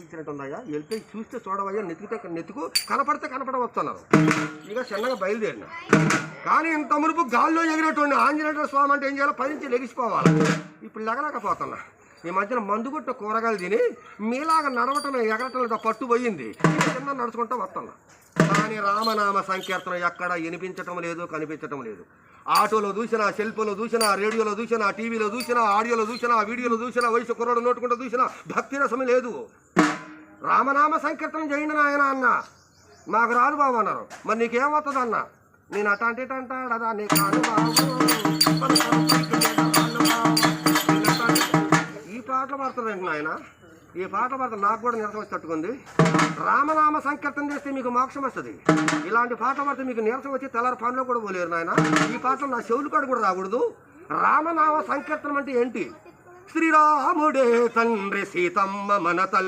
కనిపించినట్టుందయ్యా వెళ్తే చూస్తే చూడవయ్యా నెతికితే నెతుకు కనపడితే కనపడవస్తున్నారు ఇక చిన్నగా బయలుదేరిన. కానీ ఇంత మునుపు గాల్లో ఎగినటువంటి ఆంజనేయ స్వామి అంటే ఏం చేయాలి పదించి లెగిసిపోవాలి. ఇప్పుడు లెగలేకపోతున్నా. ఈ మధ్యన మందు కొట్ట కూరగాయలు తిని మీలాగా నడవటం ఎగరటం పట్టుపోయింది పట్టు పోయింది. చిన్న నడుచుకుంటూ వస్తున్నా కానీ రామనామ సంకీర్తన ఎక్కడ వినిపించటం లేదు కనిపించటం లేదు. ఆటోలో చూసినా సెల్ఫోన్లో చూసినా రేడియోలో చూసినా టీవీలో చూసినా ఆడియోలో చూసినా వీడియోలో చూసినా వయసు కుర్రాడు నోటుకుంటూ చూసినా భక్తి రసం లేదు. రామనామ సంకీర్తనం చేయండి నాయన అన్న. నాకు రాదు బాబు అన్నారు. మరి నీకేమవుతుంది అన్న? నేను అట అంటే అంటాడు అదా నీకు అనుభవం. ఈ పాటలు పడుతుందండి నాయన? ఈ పాటలు పడుతుంది నాకు కూడా నీరసం వచ్చి తట్టుకుంది. రామనామ సంకీర్తనం చేస్తే మీకు మోక్షం వస్తుంది. ఇలాంటి పాటలు పడితే మీకు నీరసం వచ్చి తెల్లారి పనిలో కూడా పోలేరు నాయన. ఈ పాటలు నా చెవులు కాడ కూడా రాకూడదు. రామనామ సంకీర్తనం అంటే ఏంటి? శ్రీరాముడే తండ్రి సీతమ్మ మన తల్లి